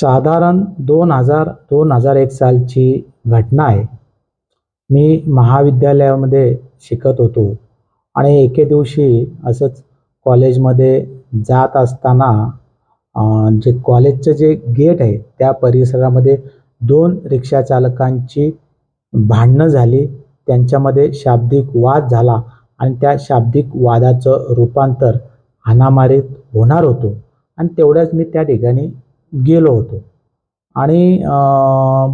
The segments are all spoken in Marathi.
साधारण दोन हजार दोन हजार एक सालची घटना आहे. मी महाविद्यालयामध्ये शिकत होतो आणि एके दिवशी असंच कॉलेजमध्ये जात असताना जे कॉलेजचं जे गेट आहे त्या परिसरामध्ये दोन रिक्षाचालकांची भांडणं झाली. त्यांच्यामध्ये शाब्दिक वाद झाला आणि त्या शाब्दिक वादाचं रूपांतर हाणामारीत होणार होतो. आणि तेवढ्याच मी त्या ठिकाणी गेलो होतो. आणि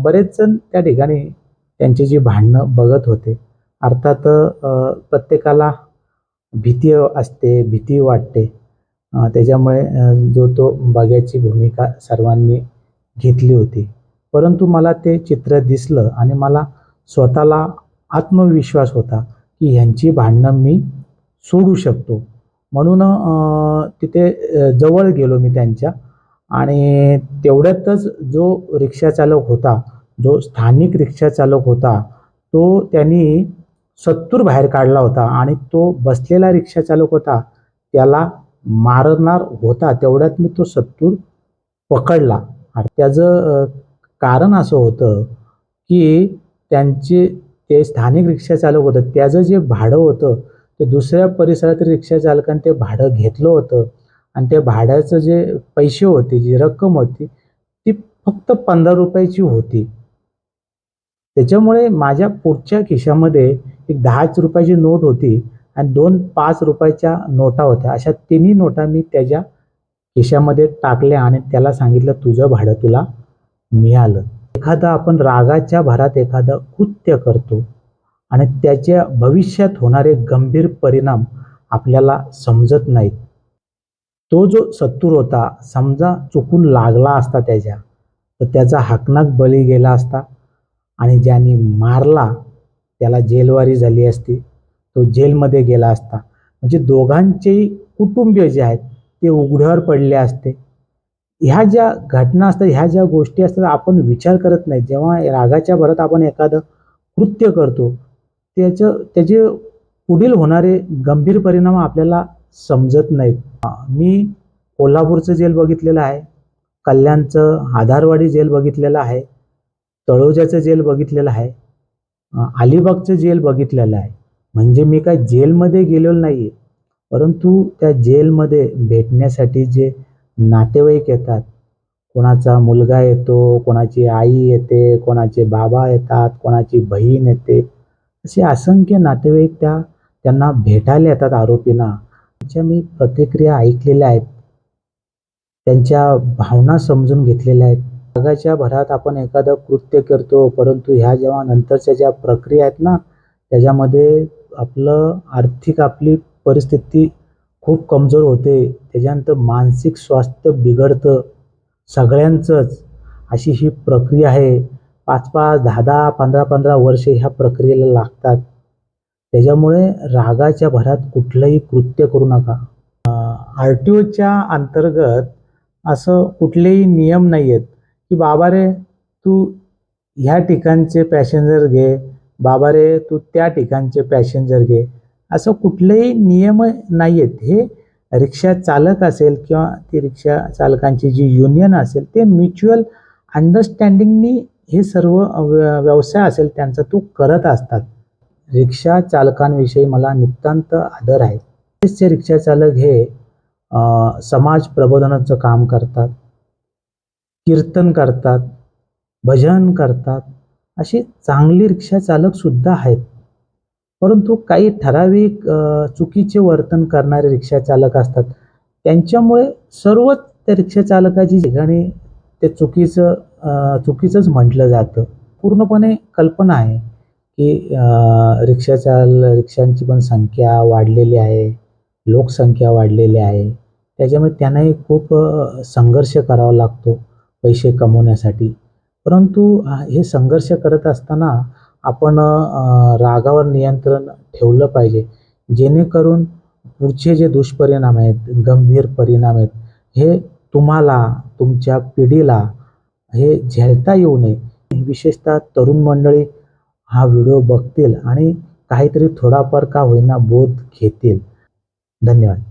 बरेच जण त्या ठिकाणी त्यांची जी भांडणं बघत होते. अर्थात प्रत्येकाला भीती असते भीती वाटते. त्याच्यामुळे जो तो बघ्याची भूमिका सर्वांनी घेतली होती. परंतु मला ते चित्र दिसलं आणि मला स्वतःला आत्मविश्वास होता की ह्यांची भांडणं मी सोडू शकतो. म्हणून तिथे जवळ गेलो मी त्यांच्या आणि तेवढ्यातच जो रिक्षाचालक होता जो स्थानिक रिक्षाचालक होता तो त्यांनी सत्तूर बाहेर काढला होता आणि तो बसलेला रिक्षाचालक होता त्याला मारणार होता. तेवढ्यात मी तो सत्तूर पकडला. आणि त्याचं कारण असं होतं की त्यांचे ते स्थानिक रिक्षाचालक होतं त्याचं जे भाडं होतं ते दुसऱ्या परिसरातील रिक्षाचालकांनी ते भाडं घेतलं होतं. आणि त्या भाड्याचं जे पैसे होते जी रक्कम होती ती फक्त पंधरा रुपयाची होती. त्याच्यामुळे माझ्या पुढच्या खिशामध्ये एक दहाच रुपयाची नोट होती आणि दोन पाच रुपयाच्या नोटा होत्या. अशा तिन्ही नोटा मी त्याच्या खिशामध्ये टाकल्या आणि त्याला सांगितलं तुझं भाडं तुला मिळालं. एखादा आपण रागाच्या भरात एखादं कृत्य करतो आणि त्याच्या भविष्यात होणारे गंभीर परिणाम आपल्याला समजत नाहीत. तो जो सत्तूर होता समजा चुकून लागला असता त्याच्या तर त्याचा हाकनाक बळी गेला असता. आणि ज्याने मारला त्याला जेलवारी झाली असती तो जेलमध्ये गेला असता. म्हणजे दोघांचेही कुटुंबीय जे आहेत ते उघड्यावर पडले असते. ह्या ज्या घटना असतात ह्या ज्या गोष्टी असतात आपण विचार करत नाही. जेव्हा रागाच्या भरात आपण एखादं कृत्य करतो त्याचं त्याचे पुढील होणारे गंभीर परिणाम आपल्याला समजत नाहीत. मी कोल्हापूरचं जेल बघितलेलं आहे कल्याणचं आधारवाडी जेल बघितलेलं आहे तळोजाचं जेल बघितलेलं आहे अलिबागचं जेल बघितलेलं आहे. म्हणजे मी काय जेलमध्ये गेलेलो नाही आहे परंतु त्या जेलमध्ये भेटण्यासाठी जे नातेवाईक येतात कोणाचा मुलगा येतो कोणाची आई येते कोणाचे बाबा येतात कोणाची बहीण येते असे असंख्य नातेवाईक त्या त्यांना भेटायला येतात आरोपींना. त्यांच्या मी प्रतिक्रिया ऐकलेल्या आहेत त्यांच्या भावना समजून घेतलेल्या आहेत. रागाच्या भरात आपण एखादं कृत्य करतो परंतु ह्या जेव्हा नंतरच्या ज्या प्रक्रिया आहेत ना त्याच्यामध्ये आपलं आर्थिक आपली परिस्थिती खूप कमजोर होते. त्याच्यानंतर मानसिक स्वास्थ्य बिघडतं. सगळ्यांचंच अशी ही प्रक्रिया आहे. पाच पाच दहा दहा पंधरा पंधरा वर्षे ह्या प्रक्रियेला लागतात. त्याच्यामुळे रागाच्या भरात कुठलंही कृत्य करू नका. आर टी ओच्या अंतर्गत असं कुठलेही नियम नाही आहेत की बाबा रे तू ह्या ठिकाणचे पॅसेंजर घे बाबा रे तू त्या ठिकाणचे पॅसेंजर घे असं कुठलेही नियम नाही आहेत हे रिक्षा चालक असेल किंवा ती रिक्षा चालकांची जी युनियन असेल ते म्युच्युअल अंडरस्टँडिंगनी हे सर्व व्यवसाय असेल त्यांचा तो करत असतात. रिक्षा चालकांविषयी मला नितांत आदर आहे. बरेचसे रिक्षा चालक हे समाज प्रबोधनाचं काम करतात कीर्तन करतात भजन करतात असे चांगली रिक्षा चालकसुद्धा आहेत. परंतु काही ठराविक चुकीचे वर्तन करणारे रिक्षा चालक असतात. त्यांच्यामुळे सर्वच त्या रिक्षा चालकाची ठिकाणी ते चुकीचं चुकीचंच म्हटलं जातं. पूर्णपणे कल्पना आहे. की अ, रिक्षा चाल रिक्षांची पण संख्या वाढलेली आहे लोकसंख्या वाढलेली आहे. त्याच्यामुळे त्यांनाही खूप संघर्ष करावा लागतो पैसे कमवण्यासाठी. परंतु हे संघर्ष करत असताना आपण रागावर नियंत्रण ठेवलं पाहिजे. जेणेकरून पुढचे जे दुष्परिणाम आहेत गंभीर परिणाम आहेत हे तुम्हाला तुमच्या पिढीला हे झेलता येऊ नये. विशेषतः तरुण मंडळी हा व्हिडिओ बघतील आणि काहीतरी थोडाफार का होईना बोध घेतील. धन्यवाद.